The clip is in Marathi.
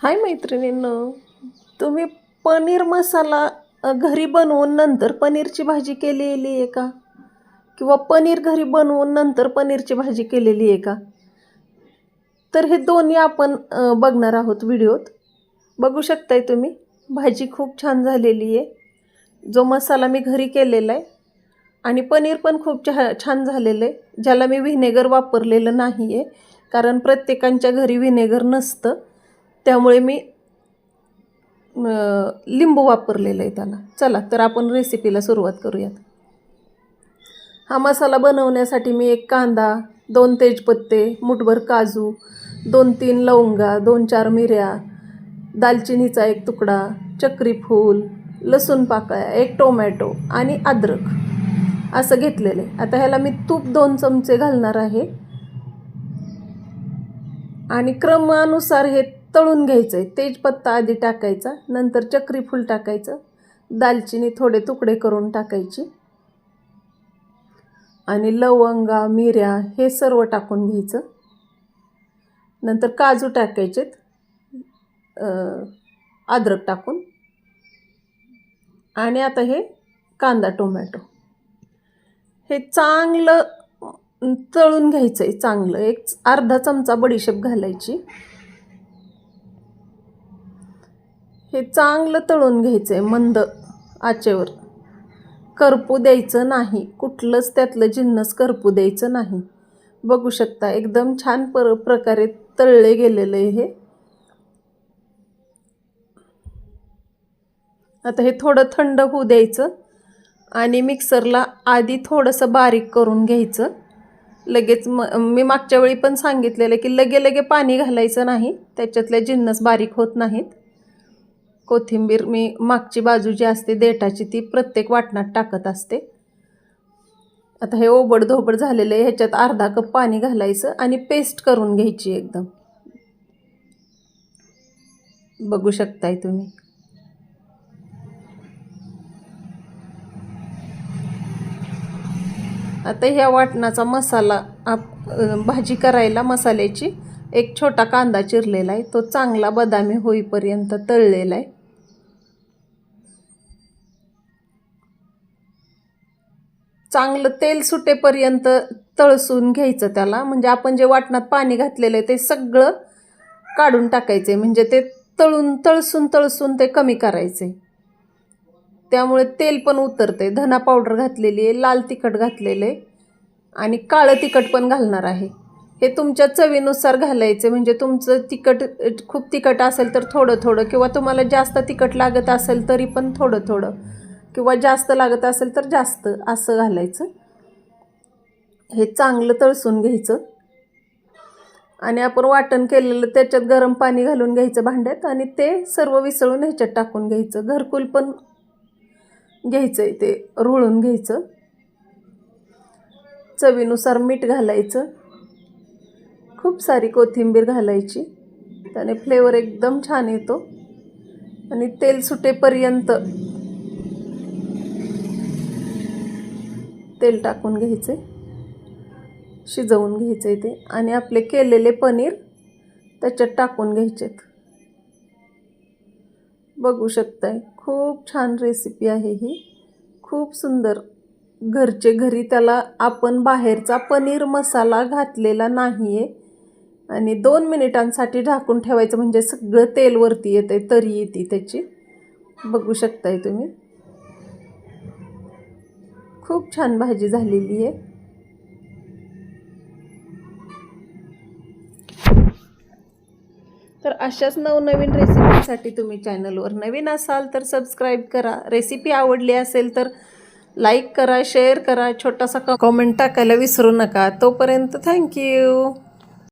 हाय मैत्रिणींनो तुम्ही पनीर मसाला घरी बनवून नंतर पनीरची भाजी केलेली आहे का? किंवा पनीर घरी बनवून नंतर पनीरची भाजी केलेली आहे का? तर हे दोन्ही आपण बघणार आहोत व्हिडिओत. बघू शकताय तुम्ही भाजी खूप छान झालेली आहे. जो मसाला मी घरी केलेला आहे आणि पनीर पण खूप छा छान झालेलं आहे ज्याला मी व्हिनेगर वापरलेलं नाही आहे कारण प्रत्येकांच्या घरी व्हिनेगर नसतं. त्यामुळे मी लिंबू वापरलेलं आहे त्याला चला तर आपण रेसिपीला सुरुवात करूयात. हा मसाला बनवण्यासाठी मी एक कांदा दोन तेजपत्ते मुठभर काजू दोन तीन लवंगा दोन चार मिऱ्या दालचिनीचा एक तुकडा चक्री फूल लसूण पाकळ्या एक टोमॅटो आणि अद्रक असं घेतलेलं आहे. आता ह्याला मी तूप दोन चमचे घालणार आहे. आणि क्रमानुसार हे तळून घ्यायचं आहे तेजपत्ता आधी टाकायचा नंतर चक्रीफूल टाकायचं. दालचिनी थोडे तुकडे करून टाकायची. आणि लवंगा मिऱ्या हे सर्व टाकून घ्यायचं. नंतर काजू टाकायचेत. अद्रक टाकून. आणि आता हे कांदा टोमॅटो. हे चांगलं तळून घ्यायचं आहे चांगलं. एक अर्धा चमचा बडीशेप घालायची. हे चांगलं तळून घ्यायचं आहे मंद आचेवर. करपू द्यायचं नाही. कुठलंच त्यातलं जिन्नस करपू द्यायचं नाही. बघू शकता एकदम छान पर प्रकारे तळले गेलेलं आहे हे. आता हे थोडं थंड होऊ द्यायचं आणि मिक्सरला आधी थोडंसं बारीक करून घ्यायचं. लगेच म मी मागच्या वेळी पण सांगितलेलं की लगे लगे पाणी घालायचं नाही. त्याच्यातले जिन्नस बारीक होत नाहीत. कोथिंबीर मी मागची बाजू जी असते देठाची ती प्रत्येक वाटणात टाकत असते. आता हे ओबड धोबड झालेलं आहे ह्याच्यात अर्धा कप पाणी घालायचं आणि पेस्ट करून घ्यायची एकदम. बघू शकताय तुम्ही. आता ह्या वाटणाचा मसाला आप भाजी करायला मसाल्याची एक छोटा कांदा चिरलेला आहे तो चांगला बदामी होईपर्यंत तळलेला आहे. चांगलं तेल सुटेपर्यंत तळसून घ्यायचं त्याला. म्हणजे आपण जे वाटणात पाणी घातलेलं आहे ते सगळं काढून टाकायचे. म्हणजे ते तळून तळसून तळसून ते कमी करायचे. त्यामुळे तेल पण उतरते धना पावडर घातलेली आहे लाल तिखट घातलेलं आहे आणि काळं तिखट पण घालणार आहे. हे तुमच्या चवीनुसार घालायचे. म्हणजे तुमचं तिखट खूप तिखट असेल तर थोडं थोडं किंवा तुम्हाला जास्त तिखट लागत असेल तरी पण थोडं थोडं किंवा जास्त लागत असेल तर जास्त असं घालायचं. हे चांगलं तळसून घ्यायचं. आणि आपण वाटण केलेलं त्याच्यात गरम पाणी घालून घ्यायचं भांड्यात आणि ते सर्व विसळून ह्याच्यात टाकून घ्यायचं. घरकुल पण घ्यायचं आहे ते रुळून घ्यायचं. चवीनुसार मीठ घालायचं. खूप सारी कोथिंबीर घालायची. त्याने फ्लेवर एकदम छान येतो. आणि तेल सुटेपर्यंत तेल टाकून घ्यायचे शिजवून घ्यायचे ते आणि आपले केलेले पनीर त्याच्यात टाकून घ्यायचेत. बघू शकताय खूप छान रेसिपी आहे ही. खूप सुंदर. घरचे घरी त्याला आपण बाहेरचा पनीर मसाला घातलेला नाही आहे आणि दोन मिनिटांसाठी झाकून ठेवायचं म्हणजे सगळं तेलवरती येतं आहे तरी येते त्याची. बघू शकताय तुम्ही. खूप छान भाजी झालेली आहे. तर अशाच नवनवीन रेसिपीसाठी तुम्ही चॅनलवर नवीन असाल तर सबस्क्राईब करा. रेसिपी आवडली असेल तर लाईक करा शेअर करा छोटासा कॉमेंट टाकायला विसरू नका. तोपर्यंत थँक्यू